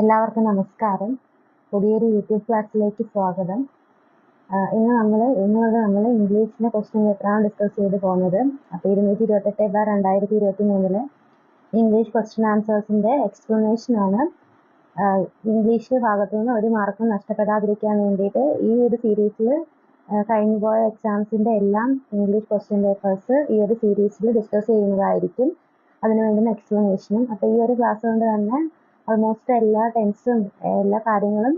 എല്ലാവർക്കും നമസ്കാരം. പുതിയൊരു യൂട്യൂബ് ക്ലാസ്സിലേക്ക് സ്വാഗതം. ഇന്ന് നമ്മൾ ഇന്ന് മുതൽ നമ്മൾ ഇംഗ്ലീഷിലെ ക്വസ്റ്റ്യൻ പേപ്പറാണ് ഡിസ്കസ് ചെയ്ത് പോകുന്നത്. അപ്പോൾ ഇരുന്നൂറ്റി ഇരുപത്തെട്ട് ബാർ രണ്ടായിരത്തി ഇരുപത്തി മൂന്നിലെ ഇംഗ്ലീഷ് ക്വസ്റ്റ്യൻ ആൻസേഴ്സിന്റെ എക്സ്പ്ലനേഷൻ ആണ് ഇംഗ്ലീഷ് ഭാഗത്തു നിന്ന് ഒരു മാർക്കും നഷ്ടപ്പെടാതിരിക്കാൻ വേണ്ടിയിട്ട് ഈ ഒരു സീരീസിൽ കഴിഞ്ഞു പോയ എക്സാംസിന്റെ എല്ലാം ഇംഗ്ലീഷ് ക്വസ്റ്റ്യൻ പേപ്പേഴ്സ് ഈ ഒരു സീരീസിൽ ഡിസ്കസ് ചെയ്യുന്നതായിരിക്കും. അതിനു വേണ്ടുന്ന എക്സ്പ്ലനേഷനും അപ്പോൾ ഈ ഒരു ക്ലാസ് കൊണ്ട് തന്നെ ഓൾമോസ്റ്റ് എല്ലാ ടെൻസും എല്ലാ കാര്യങ്ങളും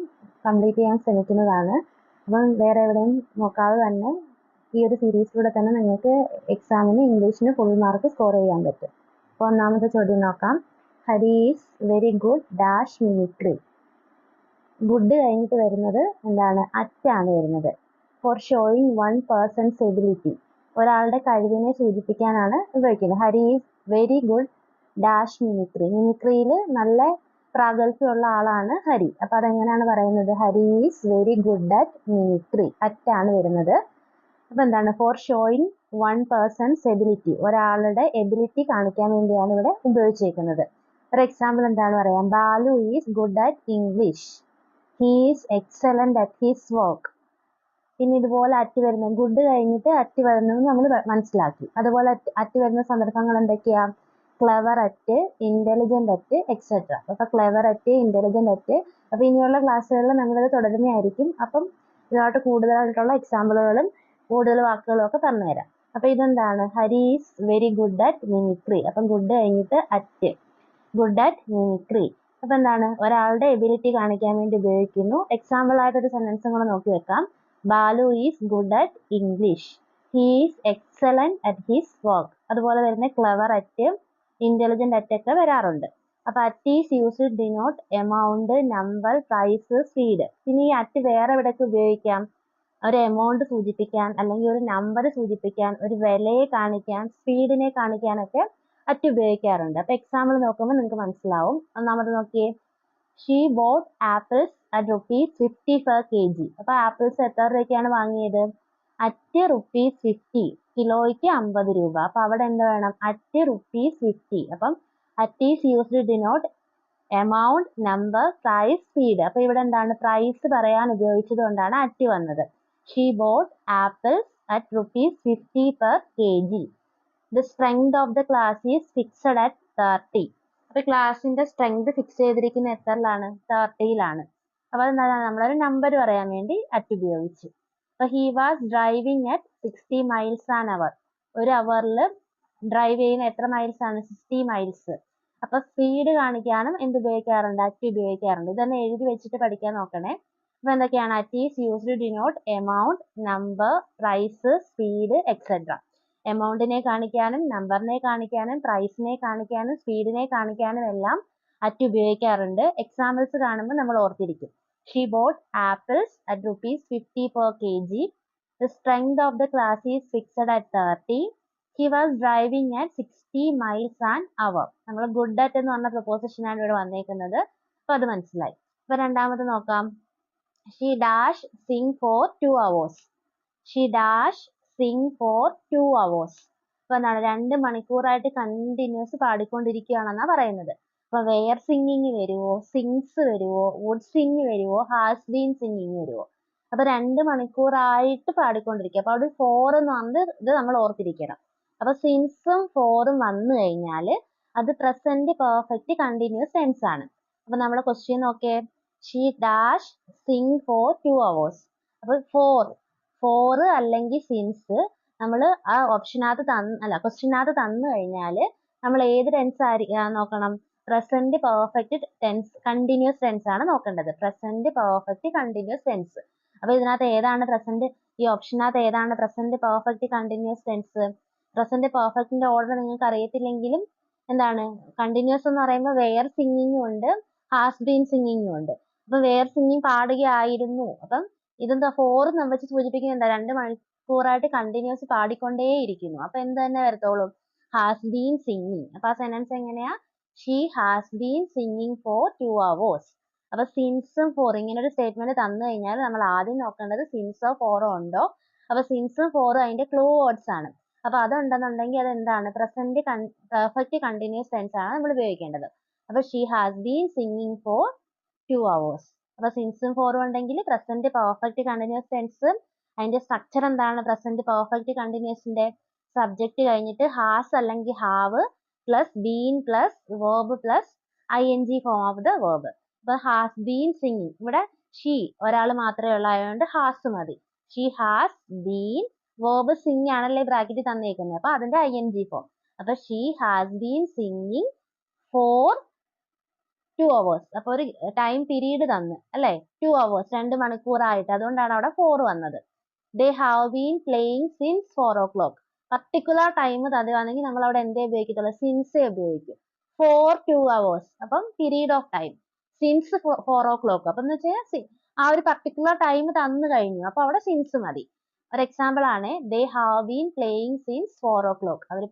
കംപ്ലീറ്റ് ചെയ്യാൻ ശ്രമിക്കുന്നതാണ്. അപ്പം വേറെ എവിടെയും നോക്കാതെ തന്നെ ഈ ഒരു സീരീസിലൂടെ തന്നെ നിങ്ങൾക്ക് എക്സാമിന് ഇംഗ്ലീഷിന് ഫുൾ മാർക്ക് സ്കോർ ചെയ്യാൻ പറ്റും. അപ്പോൾ ഒന്നാമത്തെ ചോദ്യം നോക്കാം. Hari is very good dash mimicry good കഴിഞ്ഞിട്ട് വരുന്നത് എന്താണ്? അറ്റാണ് വരുന്നത്. For showing one person's ability ഒരാളുടെ കഴിവിനെ സൂചിപ്പിക്കാനാണ് ഉപയോഗിക്കുന്നത്. Hari is very good dash mimicry മിമിക്രിയിൽ നല്ല പ്രാഗൽഭ്യമുള്ള ആളാണ് ഹരി. അപ്പൊ അതെങ്ങനെയാണ് പറയുന്നത്? Hari is very good at mimicry അറ്റാണ് വരുന്നത്. അപ്പൊ എന്താണ്? For showing one person's ability ഒരാളുടെ എബിലിറ്റി കാണിക്കാൻ വേണ്ടിയാണ് ഇവിടെ ഉപയോഗിച്ചിരിക്കുന്നത് ഒരു എക്സാമ്പിൾ എന്താണ് പറയാം? Balu is good at English he's excellent at his work പിന്നെ ഇതുപോലെ അറ്റ് വരുന്ന ഗുഡ് കഴിഞ്ഞിട്ട് അറ്റ് വരുന്നത് നമ്മൾ മനസ്സിലാക്കി. അതുപോലെ അറ്റ് അറ്റ് വരുന്ന സന്ദർഭങ്ങൾ എന്തൊക്കെയാ? Clever at intelligent at etcetera അപ്പൊ ക്ലവർ അറ്റ് ഇന്റലിജന്റ് അറ്റ് അപ്പൊ ഇനിയുള്ള ക്ലാസ്സുകളിൽ നമ്മളിത് തുടരുന്നതായിരിക്കും. അപ്പം ഇതിലോട്ട് കൂടുതലായിട്ടുള്ള എക്സാമ്പിളുകളും കൂടുതൽ വാക്കുകളും ഒക്കെ പറഞ്ഞുതരാം അപ്പൊ ഇതെന്താണ്? Hari is very good at mimicry അപ്പം ഗുഡ് കഴിഞ്ഞിട്ട് അറ്റ് ഗുഡ് അറ്റ് മിമിക്രി അപ്പൊ എന്താണ്? ഒരാളുടെ എബിലിറ്റി കാണിക്കാൻ വേണ്ടി ഉപയോഗിക്കുന്നു. എക്സാമ്പിൾ ആയിട്ട് ഒരു കൂടെ നോക്കി വെക്കാം. Balu is good at English he is at his work അതുപോലെ തന്നെ ക്ലവർ അറ്റ് ഇന്റലിജന്റ് അറ്റൊക്കെ വരാറുണ്ട്. അപ്പൊ at is use denote amount number price speed പിന്നെ ഈ അറ്റ് വേറെ എവിടെയൊക്കെ ഉപയോഗിക്കാം? ഒരു എമൗണ്ട് സൂചിപ്പിക്കാൻ അല്ലെങ്കിൽ ഒരു നമ്പർ സൂചിപ്പിക്കാൻ ഒരു വിലയെ കാണിക്കാൻ സ്പീഡിനെ കാണിക്കാനൊക്കെ അറ്റ് ഉപയോഗിക്കാറുണ്ട്. അപ്പൊ എക്സാമ്പിൾ നോക്കുമ്പോൾ നിങ്ങൾക്ക് മനസ്സിലാവും. നമ്മൾ നോക്കിയേ. She bought apples at rupees fifty per K G അപ്പൊ ആപ്പിൾസ് എത്ര രൂപയ്ക്കാണ് വാങ്ങിയത്? അറ്റ് റുപ്പീസ് ഫിഫ്റ്റി കിലോയ്ക്ക് അമ്പത് രൂപ. അപ്പൊ അവിടെ എന്ത് വേണം? അറ്റ് റുപ്പീസ് ഫിഫ്റ്റി അപ്പം at is used denote amount number price speed അപ്പൊ ഇവിടെ എന്താണ്? പ്രൈസ് പറയാൻ ഉപയോഗിച്ചത് കൊണ്ടാണ് അറ്റ് വന്നത്. She bought apples at rupees fifty per K G the strength of the class is fixed at thirty അപ്പൊ ക്ലാസിന്റെ സ്ട്രെങ്ത് ഫിക്സ് ചെയ്തിരിക്കുന്ന എത്രയിലാണ്? തേർട്ടിയിലാണ് അപ്പൊ എന്താണ് നമ്മളൊരു നമ്പർ പറയാൻ വേണ്ടി അറ്റ് ഉപയോഗിച്ചു. അപ്പൊ he was driving at sixty miles an hour ഒരു അവറിൽ ഡ്രൈവ് ചെയ്യുന്ന എത്ര മൈൽസ് ആണ്? സിക്സ്റ്റി മൈൽസ് അപ്പൊ സ്പീഡ് കാണിക്കാനും എന്ത് ഉപയോഗിക്കാറുണ്ട്? അറ്റ് ഉപയോഗിക്കാറുണ്ട്. ഇതന്നെ എഴുതി വെച്ചിട്ട് പഠിക്കാൻ നോക്കണേ. അപ്പൊ എന്തൊക്കെയാണ്? At is used denote amount number price speed etcetera എമൗണ്ടിനെ കാണിക്കാനും നമ്പറിനെ കാണിക്കാനും പ്രൈസിനെ കാണിക്കാനും സ്പീഡിനെ കാണിക്കാനും എല്ലാം അറ്റ് ഉപയോഗിക്കാറുണ്ട്. എക്സാമ്പിൾസ് കാണുമ്പോൾ നമ്മൾ ഓർത്തിരിക്കും. Bought apples at rupees fifty per K G the strength of the class is fixed at thirty he was driving at sixty miles and hour നമ്മൾ ഗുഡ് അറ്റ് എന്ന് പറഞ്ഞ പ്രൊപ്പോസിഷൻ ആണ് ഇവിടെ വന്നേക്കുന്നത്. അപ്പൊ അത് മനസ്സിലായി. ഇപ്പൊ രണ്ടാമത് നോക്കാം. She dash sing for two hours she dash sing for two hours ഇപ്പൊ എന്താണ്? രണ്ട് മണിക്കൂറായിട്ട് കണ്ടിന്യൂസ് പാടിക്കൊണ്ടിരിക്കുകയാണെന്നാ പറയുന്നത്. അപ്പൊ വെയർ സിംഗിങ് വരുവോ സിങ്സ് വരുവോ വുഡ് സിംഗ് വരുവോ ഹാസ് ബീൻ സിംഗിങ് വരുവോ? അപ്പൊ രണ്ട് മണിക്കൂറായിട്ട് പാടിക്കൊണ്ടിരിക്കുക. അപ്പൊ അവിടെ ഫോർ എന്ന് പറഞ്ഞത് ഇത് നമ്മൾ ഓർത്തിരിക്കണം. അപ്പൊ സിൻസും ഫോറും വന്നു കഴിഞ്ഞാൽ അത് പ്രസന്റ് പെർഫെക്റ്റ് കണ്ടിന്യൂസ് ടെൻസ് ആണ്. അപ്പൊ നമ്മളെ ക്വസ്റ്റ്യൻ നോക്കേ. She dash sing for two hours അപ്പൊ ഫോർ ഫോർ അല്ലെങ്കിൽ സിൻസ് നമ്മൾ ആ ഓപ്ഷനകത്ത് തന്ന് അല്ല ക്വസ്റ്റ്യനകത്ത് തന്നു കഴിഞ്ഞാൽ നമ്മൾ ഏത് ടെൻസ് ആയിരിക്കും നോക്കണം? Present perfect tense continuous tense ആണ് നോക്കേണ്ടത്. പ്രസന്റ് പെർഫെക്റ്റ് കണ്ടിന്യൂസ് ടെൻസ് അപ്പൊ ഇതിനകത്ത് ഏതാണ് പ്രസന്റ് ഈ ഓപ്ഷനകത്ത് ഏതാണ് present perfect continuous tense present പെർഫെക്റ്റിന്റെ order നിങ്ങൾക്ക് അറിയത്തില്ലെങ്കിലും എന്താണ്? കണ്ടിന്യൂസ് എന്ന് പറയുമ്പോൾ വെയർ സിംഗിങ്ങും ഉണ്ട് ഹാസ് ബീൻ സിംഗിങ്ങും ഉണ്ട്. അപ്പൊ വെയർ സിംഗിങ് പാടുകയായിരുന്നു. അപ്പം ഇതെന്താ? ഫോർ എന്ന് വെച്ച് സൂചിപ്പിക്കുന്നത് എന്താ? രണ്ട് മണിക്കൂറായിട്ട് കണ്ടിന്യൂസ് പാടിക്കൊണ്ടേയിരിക്കുന്നു. അപ്പൊ എന്ത് തന്നെ വരത്തോളും? ഹാസ് ബീൻ സിംഗിങ് അപ്പൊ ആ സെന്റൻസ് എങ്ങനെയാ? She has been singing for two hours അപ്പൊ സിൻസും ഫോർ ഇങ്ങനെ ഒരു സ്റ്റേറ്റ്മെന്റ് തന്നു കഴിഞ്ഞാൽ നമ്മൾ ആദ്യം നോക്കേണ്ടത് സിൻസോ ഫോറോ ഉണ്ടോ? അപ്പൊ സിൻസും ഫോറും അതിന്റെ ക്ലൂ വേർഡ്സ് ആണ്. അപ്പൊ അതുണ്ടെന്നുണ്ടെങ്കിൽ അത് എന്താണ് പ്രസന്റ് പെർഫെക്റ്റ് കണ്ടിന്യൂസ് ടെൻസ് ആണ് നമ്മൾ ഉപയോഗിക്കേണ്ടത്. അപ്പൊ she has been singing for two hours അപ്പൊ സിൻസും ഫോറും ഉണ്ടെങ്കിൽ പ്രസന്റ് പെർഫെക്റ്റ് കണ്ടിന്യൂസ് ടെൻസ് അതിന്റെ സ്ട്രക്ചർ എന്താണ്? പ്രസന്റ് പെർഫെക്റ്റ് കണ്ടിന്യൂസിന്റെ സബ്ജക്റ്റ് കഴിഞ്ഞിട്ട് ഹാസ് അല്ലെങ്കിൽ have plus been plus verb plus I N G form of the verb ഇപ്പൊ ഹാസ് ബീൻ സിംഗിങ് ഇവിടെ ഷീ ഒരാൾ മാത്രമേ ഉള്ളായതുകൊണ്ട് ഹാസ് മതി. She has been verb sing ആണല്ലേ ബ്രാക്കറ്റ് തന്നേക്കുന്നത് അപ്പൊ അതിന്റെ ഐ എൻ ജി ഫോം അപ്പൊ she has been singing for two hours അപ്പൊ ഒരു ടൈം പീരീഡ് തന്ന് അല്ലെ? ടു അവേഴ്സ് രണ്ട് മണിക്കൂറായിട്ട്. അതുകൊണ്ടാണ് അവിടെ ഫോർ വന്നത്. They have been playing since four o'clock particular time തരുവാണെങ്കിൽ നമ്മൾ അവിടെ എന്തേ ഉപയോഗിക്കത്തുള്ളൂ? സിൻസേ ഉപയോഗിക്കും. ഫോർ ടു അവേഴ്സ് അപ്പം period of time since four o'clock അപ്പം എന്ന് വെച്ചാൽ ആ ഒരു പർട്ടിക്കുലർ ടൈം തന്നു കഴിഞ്ഞു. അപ്പൊ അവിടെ സിൻസ് മതി. ഒരു എക്സാമ്പിൾ ആണ് they have been playing since four o'clock അവർ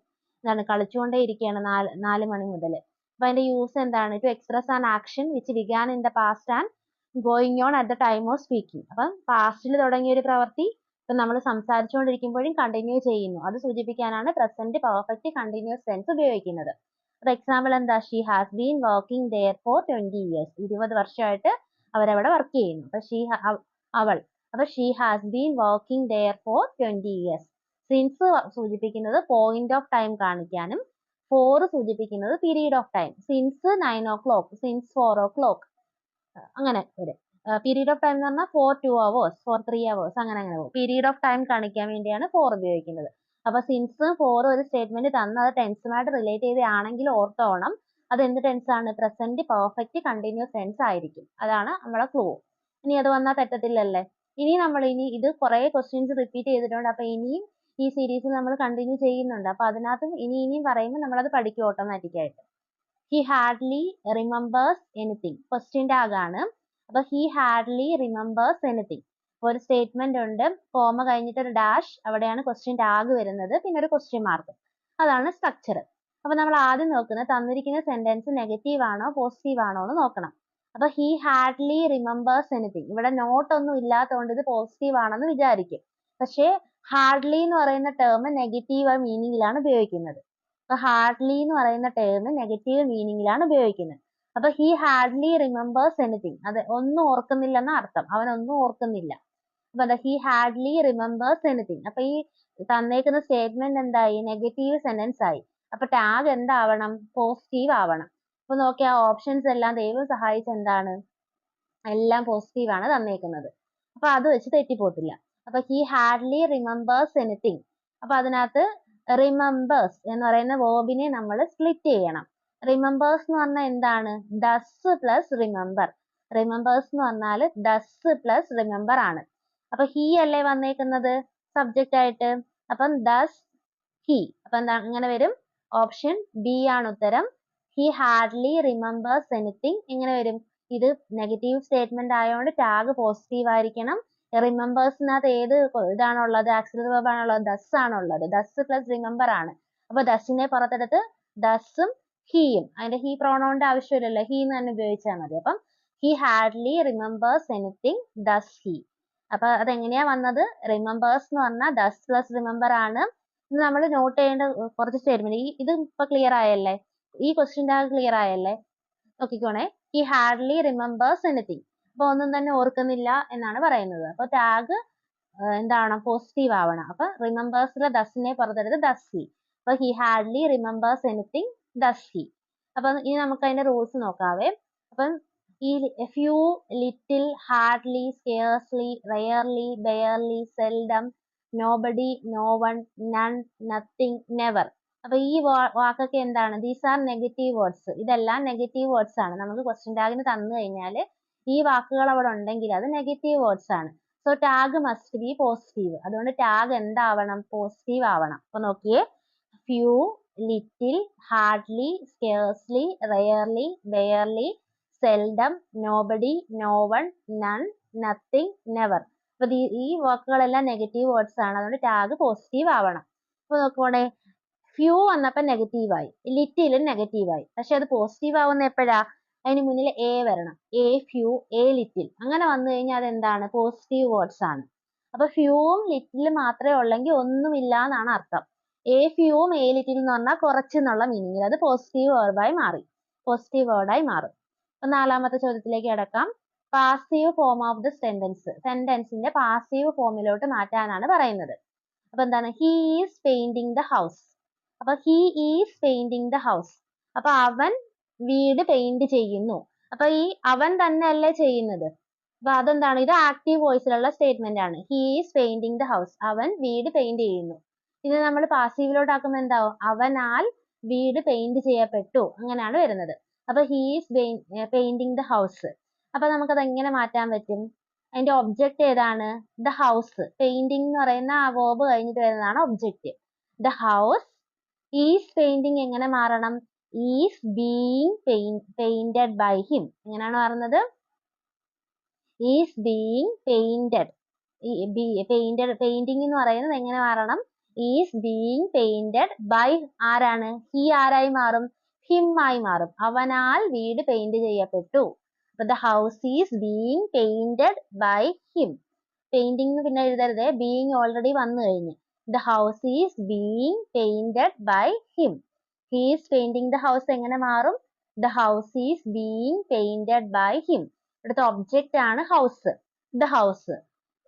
എന്താണ് കളിച്ചുകൊണ്ടേ ഇരിക്കുകയാണ് നാല് നാല് മണി മുതൽ അപ്പൊ അതിന്റെ യൂസ് എന്താണ്? To express an action which began in the past and going on at the time of speaking അപ്പം പാസ്റ്റിൽ തുടങ്ങിയ ഒരു പ്രവൃത്തി ഇപ്പൊ നമ്മൾ സംസാരിച്ചുകൊണ്ടിരിക്കുമ്പോഴും കണ്ടിന്യൂ ചെയ്യുന്നു. അത് സൂചിപ്പിക്കാനാണ് പ്രസന്റ് പെർഫെക്റ്റ് കണ്ടിന്യൂസ് ടെൻസ് ഉപയോഗിക്കുന്നത്. ഫോർ എക്സാമ്പിൾ എന്താ? She has been working there for twenty years ഇരുപത് വർഷമായിട്ട് അവരവിടെ വർക്ക് ചെയ്യുന്നു. അപ്പൊ ഷീ അവൾ. അപ്പൊ she has been working there for twenty years since സൂചിപ്പിക്കുന്നത് പോയിന്റ് ഓഫ് ടൈം കാണിക്കാനും ഫോർ സൂചിപ്പിക്കുന്നത് period of time since nine o'clock since four o'clock അങ്ങനെ വരും. പീരീഡ് ഓഫ് ടൈം എന്ന് പറഞ്ഞാൽ for two hours for three hours അങ്ങനെ അങ്ങനെ പോകും. പീരീഡ് ഓഫ് ടൈം കാണിക്കാൻ വേണ്ടിയാണ് ഫോർ ഉപയോഗിക്കുന്നത്. അപ്പൊ സിൻസ് ഫോർ ഒരു സ്റ്റേറ്റ്മെന്റ് തന്ന് അത് ടെൻസുമായിട്ട് റിലേറ്റ് ചെയ്താണെങ്കിൽ ഓർത്തോണം അത് എന്ത് ടെൻസ് ആണ്? പ്രസന്റ് പെർഫെക്റ്റ് കണ്ടിന്യൂസ് ടെൻസ് ആയിരിക്കും. അതാണ് നമ്മളെ ക്ലൂ ഇനി അത് വന്നാൽ തെറ്റത്തില്ലല്ലേ? ഇനി നമ്മൾ ഇനി ഇത് കുറെ ക്വസ്റ്റ്യൻസ് റിപ്പീറ്റ് ചെയ്തിട്ടുണ്ട്. അപ്പൊ ഇനിയും ഈ സീരീസ് നമ്മൾ കണ്ടിന്യൂ ചെയ്യുന്നുണ്ട്. അപ്പൊ അതിനകത്ത് ഇനി ഇനിയും പറയുമ്പോൾ നമ്മൾ അത് പഠിക്കും ഓട്ടോമാറ്റിക് ആയിട്ട്. He hardly remembers anything question tag ആണ്. അപ്പൊ ഹി ഹാർഡ്ലി റിമെമ്പേഴ്സ് എനിത്തിങ് ഒരു സ്റ്റേറ്റ്മെന്റ് ഉണ്ട്. കോമ കഴിഞ്ഞിട്ട് ഒരു ഡാഷ് അവിടെയാണ് ക്വസ്റ്റ്യൻ ടാഗ് വരുന്നത്. പിന്നെ ഒരു ക്വസ്റ്റ്യൻ മാർക്ക് അതാണ് സ്ട്രക്ചർ അപ്പൊ നമ്മൾ ആദ്യം നോക്കുന്നത് തന്നിരിക്കുന്ന സെന്റൻസ് നെഗറ്റീവ് ആണോ പോസിറ്റീവ് ആണോ എന്ന് നോക്കണം. അപ്പൊ ഹി ഹാർഡ്ലി റിമെമ്പേഴ്സ് എനിത്തിങ് ഇവിടെ നോട്ട് ഒന്നും ഇല്ലാത്തതുകൊണ്ട് ഇത് പോസിറ്റീവ് ആണെന്ന് വിചാരിക്കും. പക്ഷേ ഹാർഡ്ലി എന്ന് പറയുന്ന ടേം നെഗറ്റീവ് മീനിങ്ങിലാണ് ഉപയോഗിക്കുന്നത്. അപ്പൊ ഹാർഡ്ലി എന്ന് പറയുന്ന ടേം നെഗറ്റീവ് മീനിങ്ങിലാണ് ഉപയോഗിക്കുന്നത്. അപ്പൊ ഹി ഹാർഡ്ലി റിമെമ്പേഴ്സ് എനിത്തിങ് അത് ഒന്നും ഓർക്കുന്നില്ല എന്ന അർത്ഥം. അവൻ ഒന്നും ഓർക്കുന്നില്ല. അപ്പൊ അതെ ഹി ഹാർഡ്ലി റിമെമ്പേഴ്സ് എനിത്തിങ് അപ്പൊ ഈ തന്നേക്കുന്ന സ്റ്റേറ്റ്മെന്റ് എന്തായി? നെഗറ്റീവ് സെന്റൻസ് ആയി. അപ്പൊ ടാഗ് എന്താവണം? പോസിറ്റീവ് ആവണം. അപ്പൊ നോക്കിയ ഓപ്ഷൻസ് എല്ലാം ദൈവം സഹായിച്ച എന്താണ്? എല്ലാം പോസിറ്റീവ് ആണ് തന്നേക്കുന്നത്. അപ്പൊ അത് വെച്ച് തെറ്റിപ്പോത്തില്ല. അപ്പൊ ഹി ഹാർഡ്ലി റിമെമ്പേഴ്സ് എനിത്തിങ് അപ്പൊ അതിനകത്ത് റിമെമ്പേഴ്സ് എന്ന് പറയുന്ന വേർബിനെ നമ്മൾ സ്പ്ലിറ്റ് ചെയ്യണം. റിമെമ്പേഴ്സ് എന്ന് പറഞ്ഞാൽ എന്താണ്? ഡസ് പ്ലസ് റിമെമ്പർ റിമെമ്പേഴ്സ് എന്ന് പറഞ്ഞാൽ ഡസ് പ്ലസ് റിമെമ്പർ ആണ്. അപ്പൊ ഹി അല്ലേ വന്നേക്കുന്നത്? സബ്ജക്റ്റ് ആയിട്ട്. അപ്പം ഡസ് ഹി അപ്പൊ എന്താ ഇങ്ങനെ വരും. ഓപ്ഷൻ ബി ആണ് ഉത്തരം. ഹി ഹാർഡ്ലി റിമെമ്പേഴ്സ് എനിത്തിങ് എങ്ങനെ വരും. ഇത് നെഗറ്റീവ് സ്റ്റേറ്റ്മെന്റ് ആയതുകൊണ്ട് ടാഗ് പോസിറ്റീവ് ആയിരിക്കണം. റിമെമ്പേഴ്സിനകത്ത് ഏത് ഇതാണുള്ളത്? ആക്സിലറി വെർബ് ആണുള്ളത്. ദസ് ആണുള്ളത്. ദസ് പ്ലസ് റിമെമ്പർ ആണ്. അപ്പൊ ദസിനെ പുറത്തെടുത്ത് ദസും ഹീയും അതിന്റെ ഹീ പ്രോണോണിന്റെ ആവശ്യമില്ലല്ലോ. ഹീ എന്ന് തന്നെ ഉപയോഗിച്ചാൽ മതി. അപ്പം he hardly remembers anything does he അപ്പൊ അതെങ്ങനെയാ വന്നത്? റിമെമ്പേഴ്സ് എന്ന് പറഞ്ഞാൽ ദസ് പ്ലസ് റിമെമ്പർ ആണ്. ഇത് നമ്മൾ നോട്ട് ചെയ്യേണ്ട കുറച്ച് സ്റ്റേറ്റ്മെന്റ് ഈ ഇത് ഇപ്പൊ ക്ലിയർ ആയല്ലേ? ഈ tag ക്ലിയർ ആയല്ലേ? നോക്കിക്കോണേ. ഹി ഹാർഡ്ലി റിമെമ്പേഴ്സ് എനിത്തിങ് അപ്പൊ ഒന്നും തന്നെ ഓർക്കുന്നില്ല എന്നാണ് പറയുന്നത്. അപ്പൊ ടാഗ് എന്താണ് പോസിറ്റീവ് ആവണം. അപ്പൊ റിമെമ്പേഴ്സിലെ ദസിനെ പുറത്തെടുത്ത് ദസ് ഹി അപ്പൊ he hardly remembers anything does he അപ്പൊ ഇനി നമുക്ക് അതിന്റെ റൂൾസ് നോക്കാവേ. അപ്പം ഈ few little hardly scarcely rarely barely seldom nobody no one none nothing never അപ്പൊ ഈ വാക്കൊക്കെ എന്താണ്? ദീസ് ആർ നെഗറ്റീവ് വേർഡ്സ് ഇതെല്ലാം നെഗറ്റീവ് വേർഡ്സ് ആണ്. നമുക്ക് ക്വസ്റ്റ്യൻ ടാഗിന് തന്നു കഴിഞ്ഞാൽ ഈ വാക്കുകൾ അവിടെ ഉണ്ടെങ്കിൽ അത് നെഗറ്റീവ് വേർഡ്സ് ആണ്. So tag must be positive അതുകൊണ്ട് ടാഗ് എന്താവണം? പോസിറ്റീവ് ആവണം. അപ്പൊ നോക്കിയേ. Few little hardly scarcely rarely barely seldom nobody no one none nothing never അപ്പൊ ഈ വാക്കുകളെല്ലാം നെഗറ്റീവ് വേർഡ്സ് ആണ്. അതുകൊണ്ട് ടാഗ് പോസിറ്റീവ് ആവണം. അപ്പൊ നോക്കുവാണേ ഫ്യൂ വന്നപ്പോൾ നെഗറ്റീവ് ആയി. ലിറ്റിലും നെഗറ്റീവ് ആയി. പക്ഷെ അത് പോസിറ്റീവ് ആവുന്ന എപ്പോഴാ? അതിന് മുന്നിൽ എ വരണം. എ ഫ്യൂ എ ലിറ്റിൽ അങ്ങനെ വന്നു കഴിഞ്ഞാൽ അത് എന്താണ് പോസിറ്റീവ് വേർഡ്സ് ആണ്. അപ്പൊ ഫ്യൂവും ലിറ്റിലും മാത്രമേ ഉള്ളെങ്കിൽ ഒന്നുമില്ല എന്നാണ് അർത്ഥം. എ ഫ്യൂ മെയിൽ ലിറ്റിൽ എന്ന് പറഞ്ഞാൽ കുറച്ച് എന്നുള്ള മീനിങ്ങിൽ അത് പോസിറ്റീവ് വേർബായി മാറി പോസിറ്റീവ് വേർഡായി മാറും അപ്പൊ നാലാമത്തെ ചോദ്യത്തിലേക്ക് കിടക്കാം. Passive form of the sentence സെന്റൻസിന്റെ passive ഫോമിലോട്ട് മാറ്റാനാണ് പറയുന്നത്. അപ്പൊ എന്താണ്? He is painting the house അപ്പൊ he is painting the house അപ്പൊ അവൻ വീട് പെയിന്റ് ചെയ്യുന്നു. അപ്പൊ ഈ അവൻ തന്നെ അല്ലേ ചെയ്യുന്നത്? അപ്പൊ അതെന്താണ്? ഇത് ആക്റ്റീവ് വോയിസിലുള്ള സ്റ്റേറ്റ്മെന്റ് ആണ്. He is painting the house അവൻ വീട് പെയിന്റ് ചെയ്യുന്നു. ഇത് നമ്മൾ പാസീവിലോട്ട് ആക്കുമ്പോൾ എന്താവും? അവനാൽ വീട് പെയിന്റ് ചെയ്യപ്പെട്ടു. അങ്ങനെയാണ് വരുന്നത്. അപ്പൊ he's is painting the house അപ്പൊ നമുക്കത് എങ്ങനെ മാറ്റാൻ പറ്റും? അതിന്റെ ഒബ്ജക്റ്റ് ഏതാണ്? ദ ഹൗസ് പെയിന്റിംഗ് എന്ന് പറയുന്ന ആ വേർബ് കഴിഞ്ഞിട്ട് വരുന്നതാണ് object the house is painting എങ്ങനെ മാറണം? Is being painted by him എങ്ങനെയാണ് മാറുന്നത്? Is being painted painted painting എന്ന് പറയുന്നത് എങ്ങനെ മാറണം? ഈസ് ബീയിങ് പെയിന്റഡ് ബൈ ആരാണ്? ഹി ആരായി മാറും? ഹിമ്മായി മാറും. അവനാൽ വീട് പെയിന്റ് ചെയ്യപ്പെട്ടു. അപ്പൊ the house is being painted by him painting പിന്നെ എഴുതരുത് ബീയിങ് ഓൾറെഡി വന്നു കഴിഞ്ഞു. The house is being painted by him he's painting the house എങ്ങനെ മാറും? The house is being painted by him ഇവിടുത്തെ ഒബ്ജക്റ്റ് ആണ് house the house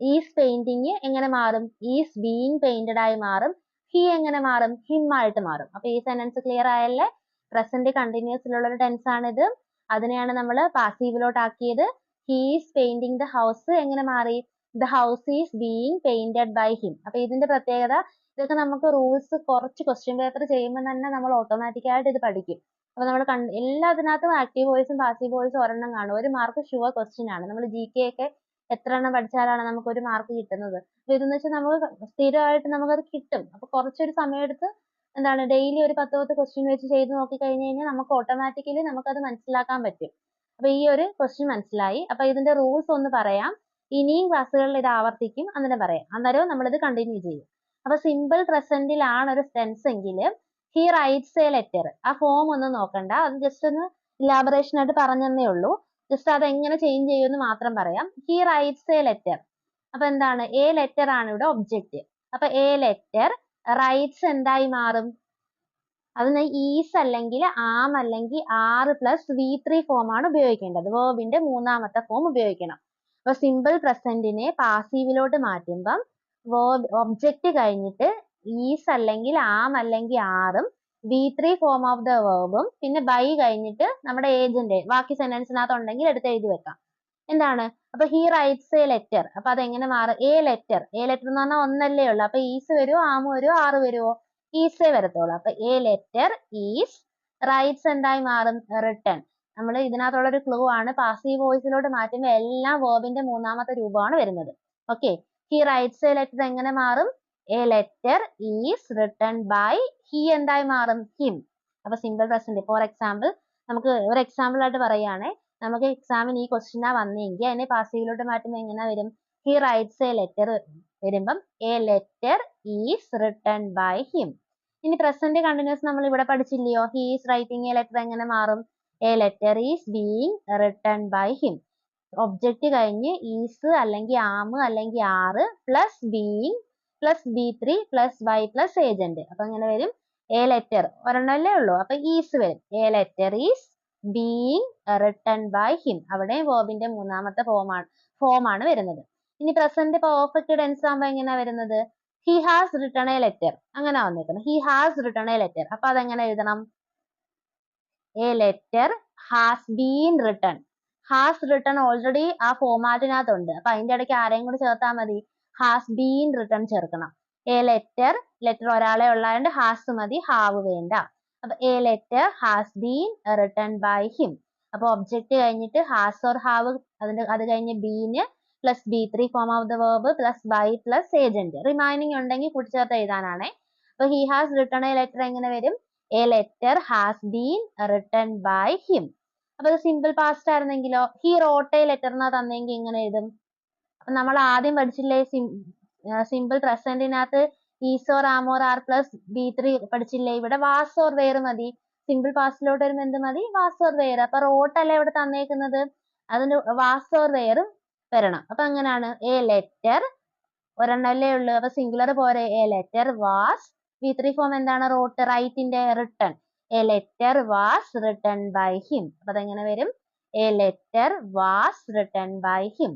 is painting എങ്ങനെ മാറും? ഈസ് ബീയിങ് പെയിന്റഡ് ആയി മാറും. ഹി എങ്ങനെ മാറും? ഹിം ആയിട്ട് മാറും. അപ്പൊ ഈ സെന്റൻസ് ക്ലിയർ ആയല്ലേ? പ്രസന്റ് കണ്ടിന്യൂസിലുള്ള ഒരു ടെൻസ് ആണിത്. അതിനെയാണ് നമ്മൾ പാസീവിലോട്ട് ആക്കിയത്. He is painting the house എങ്ങനെ മാറി? The house is being painted by him അപ്പൊ ഇതിന്റെ പ്രത്യേകത ഇതൊക്കെ നമുക്ക് റൂൾസ് കുറച്ച് ക്വസ്റ്റ്യൻ പേപ്പർ ചെയ്യുമ്പോൾ തന്നെ നമ്മൾ ഓട്ടോമാറ്റിക് ആയിട്ട് ഇത് പഠിക്കും. അപ്പൊ നമ്മൾ കണ്ട് എല്ലാത്തിനകത്തും ആക്റ്റീവ് വോയിസും പാസീവ് വോയിസും ഒരെണ്ണം കാണും. ഒരു മാർക്ക് ഷുവർ ക്വസ്റ്റ്യൻ ആണ്. നമ്മൾ ജി കെ ഒക്കെ എത്ര എണ്ണം പഠിച്ചാലാണ് നമുക്ക് ഒരു മാർക്ക് കിട്ടുന്നത്? അപ്പൊ ഇതെന്ന് വെച്ചാൽ നമുക്ക് സ്ഥിരമായിട്ട് നമുക്കത് കിട്ടും. അപ്പൊ കുറച്ചൊരു സമയം എടുത്ത് എന്താണ് ഡെയിലി ഒരു പത്ത് പത്ത് ക്വസ്റ്റ്യൻ വെച്ച് ചെയ്ത് നോക്കി കഴിഞ്ഞ് കഴിഞ്ഞാൽ നമുക്ക് ഓട്ടോമാറ്റിക്കലി നമുക്കത് മനസ്സിലാക്കാൻ പറ്റും. അപ്പൊ ഈ ഒരു ക്വസ്റ്റ്യൻ മനസ്സിലായി. അപ്പൊ ഇതിന്റെ റൂൾസ് ഒന്ന് പറയാം. ഇനിയും ക്ലാസ്സുകളിൽ ഇത് ആവർത്തിക്കും. അങ്ങനെ പറയാം. അന്നേരവും നമ്മളിത് കണ്ടിന്യൂ ചെയ്യും. അപ്പൊ സിമ്പിൾ പ്രസന്റിലാണ് ഒരു സെൻസ് എങ്കിൽ ഹി റൈറ്റ്സ് എ ലെറ്റർ ആ ഫോം ഒന്ന് നോക്കണ്ട. അത് ജസ്റ്റ് ഒന്ന് ഇലാബറേഷൻ ആയിട്ട് പറഞ്ഞതന്നേ ഉള്ളൂ. ജസ്റ്റ് അത് എങ്ങനെ ചേഞ്ച് ചെയ്യുമെന്ന് മാത്രം പറയാം. ഹി റൈറ്റ്സ് എ ലെറ്റർ അപ്പൊ എന്താണ്? എ ലെറ്റർ ആണ് ഇവിടെ ഒബ്ജക്റ്റ് അപ്പൊ എ ലെറ്റർ റൈറ്റ്സ് എന്തായി മാറും? അതിന് ഈസ് അല്ലെങ്കിൽ ആം അല്ലെങ്കിൽ are plus V three form ആണ് ഉപയോഗിക്കേണ്ടത്. വേർബിന്റെ മൂന്നാമത്തെ ഫോം ഉപയോഗിക്കണം. അപ്പൊ സിമ്പിൾ പ്രസന്റിനെ പാസീവിലോട്ട് മാറ്റുമ്പം വേർബ് ഒബ്ജക്റ്റ് കഴിഞ്ഞിട്ട് ഈസ് അല്ലെങ്കിൽ ആം അല്ലെങ്കിൽ ആറും V three form of the വേർബും പിന്നെ ബൈ കഴിഞ്ഞിട്ട് നമ്മുടെ ഏജന്റ് ബാക്കി സെന്റൻസിനകത്ത് ഉണ്ടെങ്കിൽ എടുത്ത് എഴുതി വെക്കാം. എന്താണ്? അപ്പൊ ഹി റൈറ്റ്സ് എ ലെറ്റർ അപ്പൊ അതെങ്ങനെ മാറും? എ ലെറ്റർ എ ലെറ്റർ എന്ന് പറഞ്ഞാൽ ഒന്നല്ലേ ഉള്ളൂ. അപ്പൊ ഈസ് വരുമോ ആം വരുമോ ആറ് വരുമോ ഈസേ വരത്തുള്ളൂ. അപ്പൊ എ ലെറ്റർ ഈസ് റൈറ്റ്സ് എന്തായി മാറും. റിട്ടേൺ നമ്മൾ ഇതിനകത്തുള്ള ഒരു ക്ലൂ ആണ്. പാസീവ് വോയിസിലോട്ട് മാറ്റുമ്പോൾ എല്ലാ വേർബിന്റെ മൂന്നാമത്തെ രൂപമാണ് വരുന്നത്. Okay he writes a letter എങ്ങനെ മാറും? A letter is written by he എന്തായി മാറും? ഹിം അപ്പൊ സിമ്പിൾ പ്രസന്റ് ഫോർ എക്സാമ്പിൾ നമുക്ക് ഒരു എക്സാമ്പിൾ ആയിട്ട് പറയുകയാണെ നമുക്ക് എക്സാമിന് ഈ ക്വസ്റ്റിനാ വന്നെങ്കിൽ അതിനെ പാസീവിലോട്ട് മാറ്റുമ്പോൾ എങ്ങനെ വരും? ഹി റൈറ്റ്സ് എ ലെറ്റർ വരുമ്പം a letter is written by him ഇനി പ്രസന്റ് കണ്ടിന്യൂസ് നമ്മൾ ഇവിടെ പഠിച്ചില്ലയോ? He is writing a letter എങ്ങനെ മാറും? A letter is being written by him object കഴിഞ്ഞ് ഈസ് അല്ലെങ്കിൽ ആം അല്ലെങ്കിൽ are plus being plus V three plus by plus agent അപ്പൊ ഇങ്ങനെ വരും? എ ലെറ്റർ ഒരെണ്ണല്ലേ ഉള്ളൂ. അപ്പൊ ഈസ് വരും. A letter is being written by him അവിടെ വേർബിന്റെ മൂന്നാമത്തെ ഫോമാണ് ഫോമാണ് വരുന്നത്. ഇനി പ്രസന്റ് പെർഫെക്റ്റ് ടെൻസ് ആകുമ്പോൾ എങ്ങനെയാ വരുന്നത്? He has written a letter അങ്ങനെ വന്നേക്കുന്നത് he has written a letter അപ്പൊ അതെങ്ങനെ എഴുതണം? A letter has been written has written already ആ ഫോമാറ്റിനകത്തുണ്ട് അപ്പൊ അതിന്റെ ഇടയ്ക്ക് ആരെയും കൂടി ചേർത്താൽ മതി. ഹാസ് ബീൻ റിട്ടേൺ ചേർക്കണം. എ ലെറ്റർ ലെറ്റർ ഒരാളെ ഉള്ളതുകൊണ്ട് ഹാസ് മതി ഹാവ് വേണ്ട. അപ്പൊ a letter has been written by him അപ്പൊ ഒബ്ജക്റ്റ് കഴിഞ്ഞിട്ട് ഹാസ് ഓർ ഹാവ് അതിന്റെ അത് കഴിഞ്ഞ് been plus V three form of the verb plus by plus agent remaining ഉണ്ടെങ്കിൽ കൂട്ടിച്ചേർത്ത് എഴുതാനാണേ. അപ്പൊ he has return a letter എങ്ങനെ വരും? A letter has been return by him അപ്പൊ അത് സിമ്പിൾ പാസ്റ്റ് ആയിരുന്നെങ്കിലോ ഹി റോട്ട് എ ലെറ്റർ എന്നാ തന്നെങ്കിൽ എങ്ങനെ എഴുതും. നമ്മൾ ആദ്യം പഠിച്ചില്ലേ simple പ്രസന്റിനകത്ത് is or am or are plus B three പഠിച്ചില്ലേ? ഇവിടെ വാസ് ഓർ വെയർ മതി. സിമ്പിൾ പാസ്റ്റിലോട്ട് വരുമ്പോൾ എന്ത് മതി? വാസ് ഓർ വെയർ അപ്പൊ റോട്ട് അല്ലേ ഇവിടെ തന്നേക്കുന്നത്? അതിന്റെ വാസ് ഓർ വരണം. അപ്പൊ അങ്ങനെയാണ്. എ ലെറ്റർ ഒരെണ്ണല്ലേ ഉള്ളൂ. അപ്പൊ സിംഗുലർ പോരെ. A letter was. V three form എന്താണ്? Wrote റൈറ്റിന്റെ written. A letter was written by him. അപ്പൊ അതെങ്ങനെ വരും? A letter was written by him.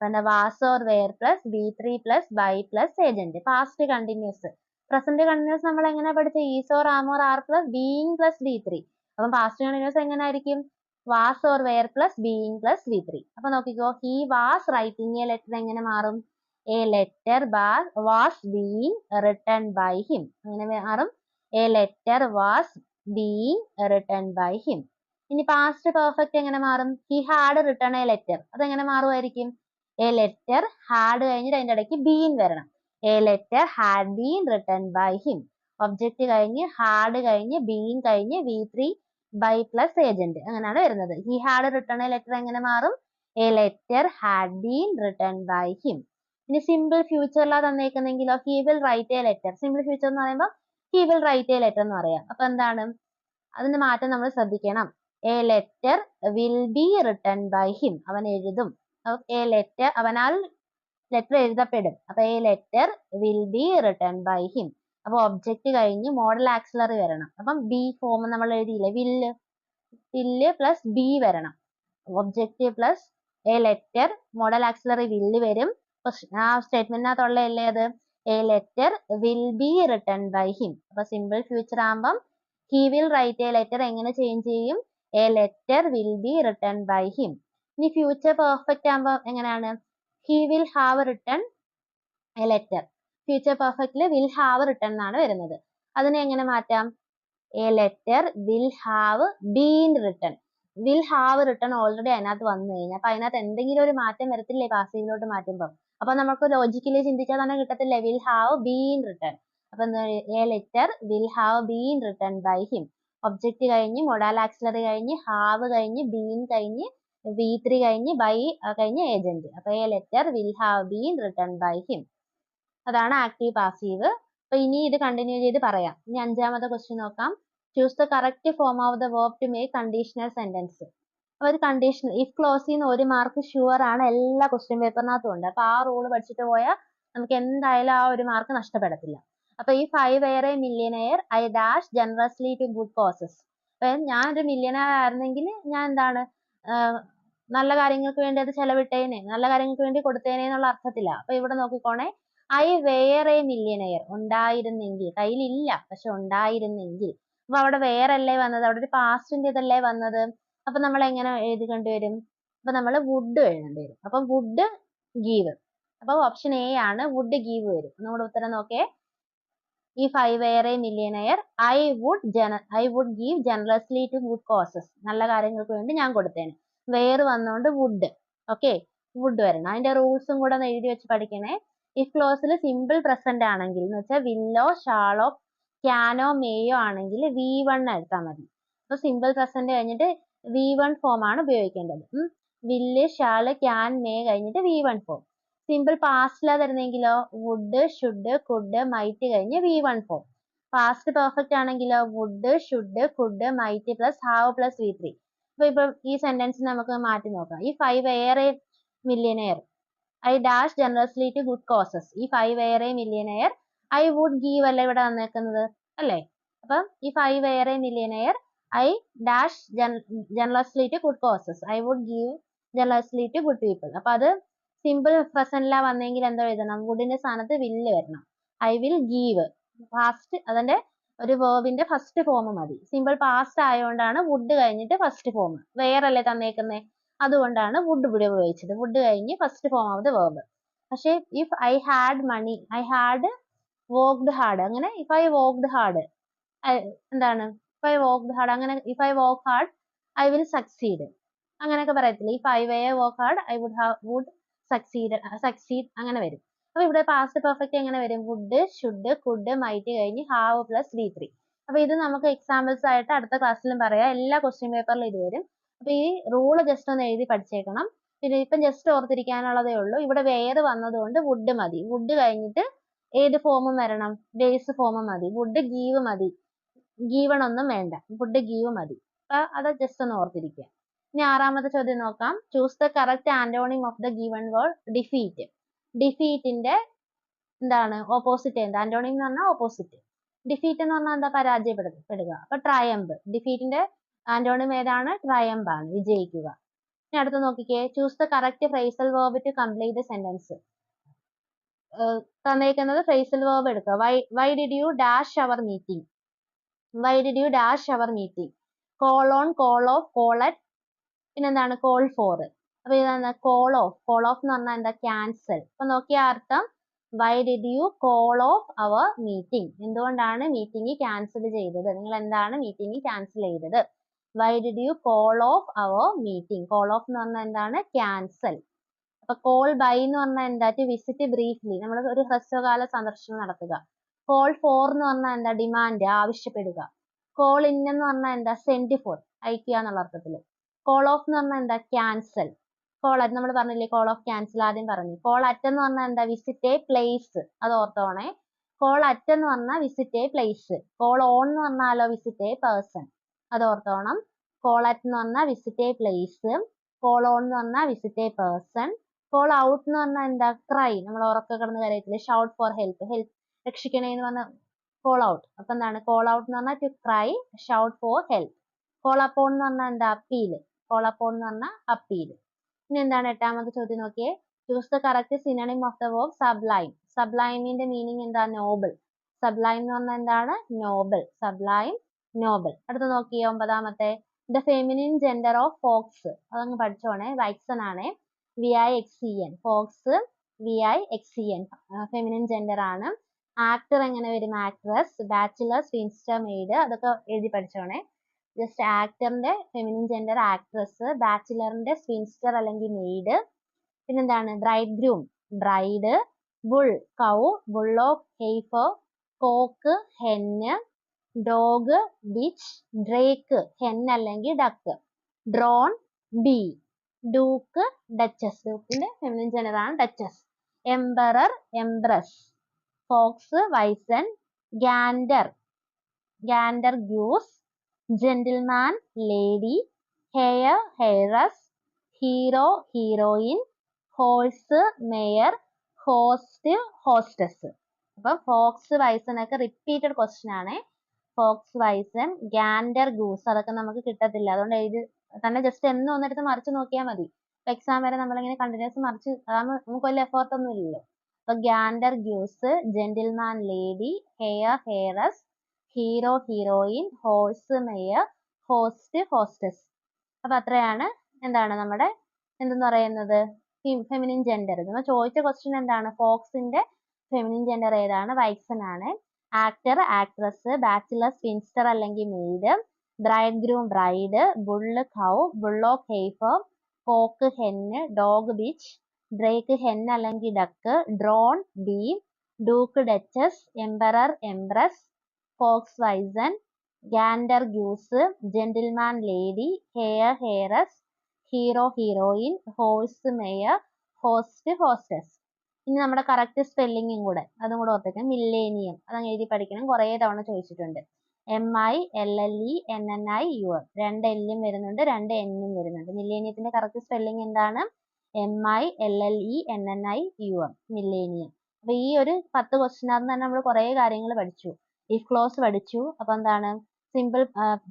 പിന്നെ was or were plus V three plus by plus agent past continuous present continuous നമ്മൾ എങ്ങനെ പഠിച്ച? Is or am or are plus being plus V three അപ്പം past continuous എങ്ങനെ ആയിരിക്കും was or were plus being plus V three അപ്പൊ നോക്കിക്കോ he was writing a letter എങ്ങനെ മാറും? A letter was being written by him അങ്ങനെ മാറും. A letter was being written by him ഇനി പാസ്റ്റ് പെർഫെക്റ്റ് എങ്ങനെ മാറും? He had written a letter അതെങ്ങനെ മാറുമായിരിക്കും? എ ലെറ്റർ ഹാഡ് കഴിഞ്ഞിട്ട് അതിന്റെ ഇടയ്ക്ക് ബീൻ വരണം. A letter had been written by him object കഴിഞ്ഞ് ഹാഡ് കഴിഞ്ഞ് ബീൻ കഴിഞ്ഞ് V three by plus agent അങ്ങനെയാണ് വരുന്നത്. He had written a letter എങ്ങനെ മാറും? A letter had been written by him ഇനി സിമ്പിൾ ഫ്യൂച്ചറിലാണ് തന്നേക്കുന്നെങ്കിലോ he will write a letter simple future എന്ന് പറയുമ്പോൾ he will write a letter എന്ന് പറയാം. അപ്പൊ എന്താണ്? അതിന്റെ മാറ്റം നമ്മൾ ശ്രദ്ധിക്കണം. A letter will be written by him അവൻ എഴുതും. എ ലെറ്റർ അവനാൽ ലെറ്റർ എഴുതപ്പെടും. അപ്പൊ a letter will be written by him അപ്പൊ ഒബ്ജക്റ്റ് കഴിഞ്ഞ് മോഡൽ ആക്സിലറി വരണം. അപ്പം ബി ഫോം നമ്മൾ എഴുതിയില്ലേ? വില്ല് വില്ല് പ്ലസ് ബി വരണം. Object plus a letter modal auxiliary will വരും. ആ സ്റ്റേറ്റ്മെന്റിനകത്തുള്ള അല്ലേ അത്? A letter will be written by him അപ്പൊ സിമ്പിൾ ഫ്യൂച്ചർ ആകുമ്പം he will write a letter എങ്ങനെ ചേഞ്ച് ചെയ്യും? A letter will be written by him ഇനി ഫ്യൂച്ചർ പെർഫെക്റ്റ് ആകുമ്പോൾ എങ്ങനെയാണ്? He will have written a letter future പെർഫെക്റ്റിൽ will have written എന്നാണ് വരുന്നത്. അതിനെ എങ്ങനെ മാറ്റാം? A letter will have been written will have written already അതിനകത്ത് വന്നു കഴിഞ്ഞാൽ അപ്പൊ അതിനകത്ത് എന്തെങ്കിലും ഒരു മാറ്റം വരത്തില്ലേ പാസീവിലോട്ട് മാറ്റുമ്പോൾ അപ്പൊ നമുക്ക് ലോജിക്കലി ചിന്തിച്ചാൽ തന്നെ കിട്ടത്തില്ലേ? വിൽ ഹാവ് ബീൻ റിട്ടേൺ അപ്പൊ a letter will have been written by him object കഴിഞ്ഞ് മൊഡാൽ ആക്സിലറി കഴിഞ്ഞ് ഹാവ് കഴിഞ്ഞ് ബീൻ കഴിഞ്ഞ് വി ത്രീ കഴിഞ്ഞ് ബൈ കഴിഞ്ഞ് ഏജന്റ് അപ്പൊ a letter will have been written by him അതാണ് ആക്റ്റീവ് പാസീവ് അപ്പൊ ഇനി ഇത് കണ്ടിന്യൂ ചെയ്ത് പറയാം. ഇനി അഞ്ചാമത്തെ ക്വസ്റ്റ്യൻ നോക്കാം. Choose the correct form of the verb to make conditional sentence ഒരു കണ്ടീഷണൽ ഇഫ് ക്ലോസ് നിന്ന് ഒരു മാർക്ക് ഷുവർ ആണ് എല്ലാ ക്വസ്റ്റ്യൻ പേപ്പറിനകത്തും ഉണ്ട്. അപ്പൊ ആ റൂൾ പഠിച്ചിട്ട് പോയാൽ നമുക്ക് എന്തായാലും ആ ഒരു മാർക്ക് നഷ്ടപ്പെടത്തില്ല. അപ്പൊ ഈ if I were a millionaire I dash generously to good causes ഞാൻ ഒരു മില്യനെയർ ആയിരുന്നെങ്കിൽ ഞാൻ എന്താണ് നല്ല കാര്യങ്ങൾക്ക് വേണ്ടി അത് ചെലവിട്ടേനെ നല്ല കാര്യങ്ങൾക്ക് വേണ്ടി കൊടുത്തേനെ എന്നുള്ള അർത്ഥത്തില. അപ്പൊ ഇവിടെ നോക്കിക്കോണേ. ഐ വേറെ മില്യനെയർ ഉണ്ടായിരുന്നെങ്കിൽ കയ്യിലില്ല പക്ഷെ ഉണ്ടായിരുന്നെങ്കിൽ. അപ്പൊ അവിടെ വേറെ അല്ലേ വന്നത്? അവിടെ ഒരു പാസ്റ്റിന്റെ ഇതല്ലേ വന്നത്? അപ്പൊ നമ്മൾ എങ്ങനെ എഴുതിക്കൊണ്ട് വരും അപ്പൊ നമ്മൾ വുഡ് എഴുതേണ്ടി വരും. അപ്പം വുഡ് ഗീവ് അപ്പൊ ഓപ്ഷൻ എ ആണ് വുഡ് ഗീവ് വരും. നമ്മുടെ ഉത്തരം നോക്കേ if I were a millionaire, I would I would give generously to good causes. നല്ല കാര്യങ്ങൾക്ക് വേണ്ടി ഞാൻ കൊടുത്തേനെ. വേർ വന്നോണ്ട് വുഡ് ഓക്കെ വുഡ് വരണം. അതിന്റെ റൂൾസും കൂടെ ഒന്ന് എഴുതി വെച്ച് പഠിക്കണേ. ഇഫ് ക്ലോസിൽ സിമ്പിൾ പ്രസന്റ് ആണെങ്കിൽ എന്ന് വെച്ചാൽ വില്ലോ ഷാളോ ക്യാനോ മേയോ ആണെങ്കിൽ വി വൺ എടുത്താൽ മതി. അപ്പൊ സിമ്പിൾ പ്രസന്റ് കഴിഞ്ഞിട്ട് വി വൺ ഫോം ആണ് ഉപയോഗിക്കേണ്ടത്. വില്ല് ഷാൾ ക്യാൻ മേ കഴിഞ്ഞിട്ട് വി വൺ ഫോം സിമ്പിൾ പാസ്റ്റിലാ തരുന്നെങ്കിലോ? വുഡ് ഷുഡ് കുഡ് മൈറ്റ് കഴിഞ്ഞ് V one form past perfect ആണെങ്കിലോ? Would should could might plus have plus V three അപ്പൊ ഇപ്പൊ ഈ സെന്റൻസ് നമുക്ക് മാറ്റി നോക്കാം. ഈ if I were a millionaire I dash generously to good causes ഈ if I were a millionaire I would give അല്ലേ ഇവിടെ വന്നേക്കുന്നത്? അല്ലേ? അപ്പം ഈ if I were a millionaire I dash generously to good causes I would give generously to good people അപ്പൊ അത് simple പ്രസന്റിലാ വന്നെങ്കിൽ എന്താ എഴുതണം? വുഡിന്റെ സ്ഥാനത്ത് വില്ല് വരണം. ഐ വിൽ ഗീവ് ഫാസ്റ്റ് അതിന്റെ ഒരു വേർബിന്റെ ഫസ്റ്റ് ഫോം മതി. സിമ്പിൾ പാസ്റ്റ് ആയതുകൊണ്ടാണ് വുഡ് കഴിഞ്ഞിട്ട് ഫസ്റ്റ് ഫോം വേറല്ലേ തന്നേക്കുന്നേ? അതുകൊണ്ടാണ് വുഡ് ഇവിടെ ഉപയോഗിച്ചത്. വുഡ് കഴിഞ്ഞ് first form of the verb പക്ഷേ if I had money I had worked hard അങ്ങനെ ഇഫ് ഐ വർക്ക്ഡ് ഹാർഡ് എന്താണ്? ഇഫ് ഐ വർക്ക്ഡ് ഹാർഡ് അങ്ങനെ if I work hard I will succeed അങ്ങനെയൊക്കെ പറയത്തില്ല? If I were work hard I would would succeed succeed അങ്ങനെ വരും. അപ്പൊ ഇവിടെ past perfect എങ്ങനെ വരും? വുഡ് ഷുഡ് കുഡ് മൈറ്റ് കഴിഞ്ഞ് ഹാവ് പ്ലസ് വി ത്രീ അപ്പൊ ഇത് നമുക്ക് എക്സാമ്പിൾസ് ആയിട്ട് അടുത്ത ക്ലാസ്സിലും പറയാം. എല്ലാ ക്വസ്റ്റ്യൻ പേപ്പറിലും ഇത് വരും. അപ്പൊ ഈ റൂൾ ജസ്റ്റ് ഒന്ന് എഴുതി പഠിച്ചേക്കണം. പിന്നെ ഇപ്പം ജസ്റ്റ് ഓർത്തിരിക്കാനുള്ളതേ ഉള്ളൂ. ഇവിടെ വേറെ വന്നതുകൊണ്ട് വുഡ് മതി. വുഡ് കഴിഞ്ഞിട്ട് ഏത് ഫോമും വരണം? ഡേയ്സ് ഫോമും മതി. വുഡ് ഗീവ് മതി. ഗീവൺ ഒന്നും വേണ്ട. വുഡ് ഗീവ് മതി. അപ്പൊ അത് ജസ്റ്റ് ഒന്ന് ഓർത്തിരിക്കുക. ഇനി ആറാമത്തെ ചോദ്യം നോക്കാം. Choose the correct antonym of the given word defeat ഡിഫീറ്റിന്റെ എന്താണ്? ഓപ്പോസിറ്റ് എന്ത്? ആന്റോണിം എന്ന് പറഞ്ഞാൽ ഓപ്പോസിറ്റ് ഡിഫീറ്റ് എന്ന് പറഞ്ഞാൽ എന്താ? പരാജയപ്പെടുക. അപ്പൊ ട്രയംബ് ഡിഫീറ്റിന്റെ ആന്റോണിം ഏതാണ്? ട്രയംബ് ആണ്. വിജയിക്കുക. ഇനി അടുത്ത നോക്കിക്കേ. Choose the correct phrasal verb to complete the sentence തന്നേക്കുന്നത് phrasal verb എടുക്കുക. Why why did you dash our meeting why did you dash our meeting call on call off call at പിന്നെന്താണ്? Call for അപ്പൊ ഇതാണ് call off call off എന്ന് പറഞ്ഞാൽ എന്താ? Cancel അപ്പൊ നോക്കിയ അർത്ഥം why did you call off our meeting എന്തുകൊണ്ടാണ് മീറ്റിംഗ് ക്യാൻസൽ ചെയ്തത്? നിങ്ങൾ എന്താണ് മീറ്റിംഗ് ക്യാൻസൽ ചെയ്തത്? Why did you call off our meeting call off എന്ന് പറഞ്ഞാൽ എന്താണ്? ക്യാൻസൽ അപ്പൊ കോൾ ബൈ എന്ന് പറഞ്ഞാൽ എന്താ? ടു വിസിറ്റ് ബ്രീഫ്ലി നമ്മൾ ഒരു ഹ്രസ്വകാല സന്ദർശനം നടത്തുക. കോൾ ഫോർ എന്ന് പറഞ്ഞാൽ എന്താ? ഡിമാൻഡ് ആവശ്യപ്പെടുക. കോൾ ഇൻ എന്ന് പറഞ്ഞാൽ എന്താ? സെൻഡ് ഫോർ അയക്കുക എന്നുള്ള അർത്ഥത്തിൽ കോൾ ഓഫ് എന്ന് പറഞ്ഞാൽ എന്താ? ക്യാൻസൽ കോൾ അറ്റ് നമ്മൾ പറഞ്ഞില്ലേ കോൾ ഓഫ് ക്യാൻസൽ ആദ്യം പറഞ്ഞു. കോൾ അറ്റ് എന്ന് പറഞ്ഞാൽ എന്താ? വിസിറ്റ് എ പ്ലേസ് അത് ഓർത്തോണേ. കോൾ അറ്റ് എന്ന് പറഞ്ഞാൽ visit a place call on എന്ന് പറഞ്ഞാലോ വിസിറ്റ് എ പേഴ്സൺ അത് ഓർത്തോണം. കോൾ അറ്റ് എന്ന് പറഞ്ഞാൽ visit a place call on എന്ന് പറഞ്ഞാൽ visit a person call out എന്ന് പറഞ്ഞാൽ എന്താ? ക്രൈ നമ്മൾ ഉറക്കെ കിടന്ന് കരയത്തില്ലേ? ഷൗട്ട് ഫോർ ഹെൽപ്പ് ഹെൽപ്പ് രക്ഷിക്കണേ എന്ന് പറഞ്ഞാൽ കോൾ ഔട്ട് അപ്പൊ എന്താണ്? കോൾ ഔട്ട് എന്ന് പറഞ്ഞാൽ cry shout for help call upon എന്ന് പറഞ്ഞാൽ എന്താ? അപ്പീൽ കോൾ അപ്പോൺ എന്ന് പറഞ്ഞാൽ അപ്പീൽ ഇനി എന്താണ് എട്ടാമത്തെ ചോദ്യം നോക്കിയേ? Choose the correct synonym of the verb sublime സബ്ലൈമിന്റെ meaning എന്താ നോബിൾ സബ്ലൈം എന്ന് പറഞ്ഞാൽ എന്താണ്? നോബിൾ സബ്ലൈം നോബിൾ അടുത്ത നോക്കിയേ ഒമ്പതാമത്തെ. The feminine gender of fox അതങ്ങ് പഠിച്ചോണേ. വൈക്സൺ ആണേ. V I X N fox V I X E N feminine gender ആണ്. ആക്ടർ എങ്ങനെ വരും? ആക്ട്രസ് ബാച്ചിലേഴ്സ് ഫിൻസ്റ്റർ മെയ്ഡ് അതൊക്കെ എഴുതി പഠിച്ചോണേ. ജസ്റ്റ് ആക്ടറിന്റെ ഫെമിനിൻ ജെൻഡർ ആക്ട്രസ് ബാച്ചിലറിന്റെ സ്പിൻസ്റ്റർ അല്ലെങ്കിൽ മെയ്ഡ് പിന്നെന്താണ്? Bride groom bride bull cow bullock heifer cock hen dog bitch drake hen അല്ലെങ്കിൽ duck drone bee duke duchess ഡൂക്കിന്റെ feminine gender ആണ് duchess emperor empress fox vixen gander gander goose gentleman lady heir heiress hero heroine horse mare host hostess അപ്പൊ fox vixen ഒക്കെ repeated question ആണ്. Fox vixen gander goose അതൊക്കെ നമുക്ക് കിട്ടത്തില്ല. അതുകൊണ്ട് എഴുതി തന്നെ ജസ്റ്റ് എന്നും ഒന്നെടുത്ത് മറിച്ച് നോക്കിയാൽ മതി. എക്സാം വരെ നമ്മളിങ്ങനെ കണ്ടിന്യൂസ് മറിച്ച് അതാകുമ്പോൾ നമുക്ക് വലിയ എഫേർട്ട് ഒന്നും ഇല്ലല്ലോ. അപ്പൊ gander goose gentleman lady heir heiress hero heroine horse mare host hostess അപ്പൊ അത്രയാണ് എന്താണ് നമ്മുടെ എന്തെന്ന് പറയുന്നത്? ഫെമിനിൻ ജെൻഡർ നമ്മൾ ചോദിച്ച ക്വസ്റ്റ്യൻ എന്താണ്? ഫോക്സിന്റെ ഫെമിനിൻ ജെൻഡർ ഏതാണ്? വൈക്സൺ ആണ്. ആക്ടർ ആക്ട്രസ് ബാച്ചിലർ സ്പിൻസ്റ്റർ അല്ലെങ്കിൽ maid bride groom bride bull cow bullock heifer cock hen dog bitch drake hen അല്ലെങ്കിൽ duck drone bee duke duchess emperor empress fox vixen gander goose gentleman lady heir heiress hero heroine horse mare host hostess ഇനി നമ്മുടെ correct സ്പെല്ലിങ്ങും കൂടെ അതും കൂടെ ഓർത്തേക്കും. Millennium അതങ്ങ് എഴുതി പഠിക്കണം. കുറേ തവണ ചോദിച്ചിട്ടുണ്ട്. M I L L E N N I U M രണ്ട് എല്ലും വരുന്നുണ്ട് രണ്ട് എന്നും വരുന്നുണ്ട്. മില്ലേനിയത്തിന്റെ കറക്റ്റ് സ്പെല്ലിംഗ് എന്താണ്? M I L L E N N I U M millennium അപ്പൊ ഈ ഒരു പത്ത് ക്വസ്റ്റിനകത്ത് തന്നെ നമ്മൾ കുറേ കാര്യങ്ങൾ പഠിച്ചു. ഇഫ് ക്ലോസ് പഠിച്ചു അപ്പൊ എന്താണ്? സിമ്പിൾ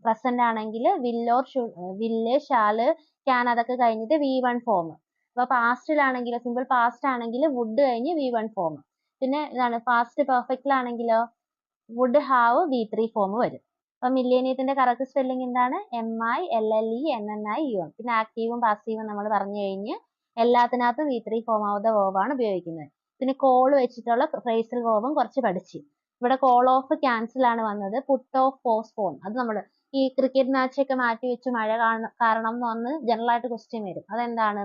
പ്രസന്റ് ആണെങ്കിൽ will or will shall can അതൊക്കെ കഴിഞ്ഞിട്ട് വി വൺ ഫോം അപ്പൊ പാസ്റ്റിലാണെങ്കിൽ സിമ്പിൾ പാസ്റ്റ് ആണെങ്കിൽ വുഡ് കഴിഞ്ഞ് വി വൺ ഫോം പിന്നെ ഇതാണ് past പെർഫെക്റ്റിലാണെങ്കിലോ would have V three form വരും. അപ്പൊ മില്ലേനിയത്തിന്റെ കറക്റ്റ് സ്പെല്ലിംഗ് എന്താണ്? M I L L E N N I U M പിന്നെ ആക്റ്റീവും പാസീവും നമ്മൾ പറഞ്ഞു കഴിഞ്ഞ് എല്ലാത്തിനകത്തും വി ത്രീ ഫോം ആവുന്ന വേർബാണ് ഉപയോഗിക്കുന്നത്. പിന്നെ കോൾ വെച്ചിട്ടുള്ള ഫ്രേസൽ വേർബും കുറച്ച് പഠിച്ചു. ഇവിടെ കോൾ ഓഫ് ക്യാൻസൽ ആണ് വന്നത്. പുട്ട് ഓഫ് പോസ്റ്റ്പോൺ അത് നമ്മൾ ഈ ക്രിക്കറ്റ് മാച്ച് ഒക്കെ മാറ്റി വെച്ച് മഴ കാരണം എന്ന് വന്ന് ജനറൽ ആയിട്ട് ക്വസ്റ്റ്യൻ വരും. അതെന്താണ്?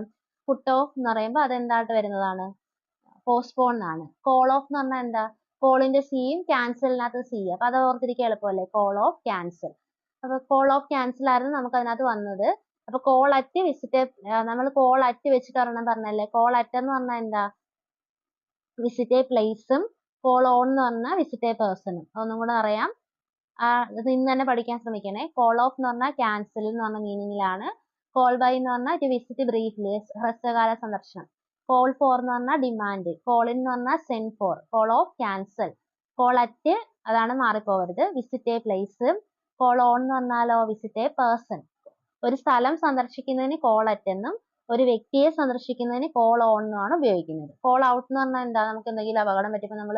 പുട്ട് ഓഫ് എന്ന് പറയുമ്പോൾ അതെന്തായിട്ട് വരുന്നതാണ്? പോസ്റ്റ്പോൺ എന്നാണ്. കോൾ ഓഫ് എന്ന് പറഞ്ഞാൽ എന്താ? കോളിന്റെ സിയും ക്യാൻസലിനകത്ത് സി അപ്പൊ അത് ഓർത്തിരിക്കാൻ എളുപ്പമല്ലേ? കോൾ ഓഫ് ക്യാൻസൽ അപ്പൊ കോൾ ഓഫ് ക്യാൻസൽ ആയിരുന്നു നമുക്ക് അതിനകത്ത് വന്നത്. അപ്പൊ കോൾ അറ്റ് വിസിറ്റ് നമ്മൾ കോൾ അറ്റ് വെച്ചിട്ട് ഒരെണ്ണം പറഞ്ഞല്ലേ? കോൾ അറ്റ് എന്ന് പറഞ്ഞാൽ എന്താ? വിസിറ്റ് എ പ്ലേസും കോൾ എന്ന് പറഞ്ഞാൽ വിസിറ്റ് എ പേഴ്സണും അതൊന്നും കൂടെ അറിയാം. ഇന്ന് തന്നെ പഠിക്കാൻ ശ്രമിക്കണേ. കോൾ ഓഫ് എന്ന് പറഞ്ഞാൽ ക്യാൻസൽ എന്ന് പറഞ്ഞ മീനിങ്ങിലാണ് കോൾ ബൈ എന്ന് പറഞ്ഞാൽ ടു വിസിറ്റ് ബ്രീഫ്ലി ഹ്രസ്വകാല സന്ദർശനം. കോൾ ഫോർ എന്ന് പറഞ്ഞാൽ ഡിമാൻഡ് കോൾ ഇൻ എന്ന് പറഞ്ഞാൽ send for call off cancel call at അതാണ് മാറിപ്പോവരുത്. Visit a place call on എന്ന് പറഞ്ഞാലോ വിസിറ്റ് എ പേഴ്സൺ ഒരു സ്ഥലം സന്ദർശിക്കുന്നതിന് കോൾ അറ്റ് എന്നും ഒരു വ്യക്തിയെ സന്ദർശിക്കുന്നതിന് കോൾ ഓൺ എന്നാണ് ഉപയോഗിക്കുന്നത്. കോൾ ഔട്ട് എന്ന് പറഞ്ഞാൽ എന്താ? നമുക്ക് എന്തെങ്കിലും അപകടം പറ്റിയപ്പോൾ നമ്മൾ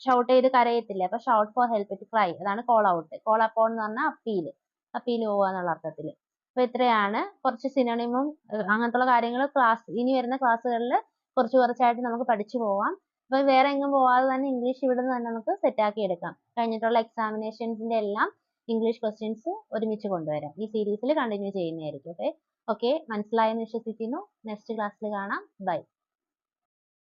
ഷൗട്ട് ചെയ്ത് കരയത്തില്ലേ? അപ്പൊ shout for help to cry അതാണ് കോൾ ഔട്ട് കോൾ അപ്പോൾ എന്ന് പറഞ്ഞാൽ അപ്പീൽ അപ്പീൽ പോവുക എന്നുള്ള അർത്ഥത്തിൽ അപ്പൊ ഇത്രയാണ്. കുറച്ച് സിനോണിമും അങ്ങനത്തുള്ള കാര്യങ്ങൾ ക്ലാസ് ഇനി വരുന്ന ക്ലാസ്സുകളിൽ കുറച്ച് കുറച്ചായിട്ട് നമുക്ക് പഠിച്ചു പോവാം. അപ്പൊ വേറെ എങ്ങും പോവാതെ തന്നെ ഇംഗ്ലീഷ് ഇവിടെ നിന്ന് തന്നെ നമുക്ക് സെറ്റ് ആക്കി എടുക്കാം. കഴിഞ്ഞിട്ടുള്ള എക്സാമിനേഷൻസിന്റെ എല്ലാം ഇംഗ്ലീഷ് ക്വസ്റ്റ്യൻസ് ഒരുമിച്ച് കൊണ്ടുവരാം. ഈ സീരീസിൽ കണ്ടിന്യൂ ചെയ്യുന്നതായിരിക്കും. ഓക്കെ ഓക്കെ മനസ്സിലായെന്ന് വിശ്വസിക്കുന്നു. നെക്സ്റ്റ് ക്ലാസ്സിൽ കാണാം. ബൈ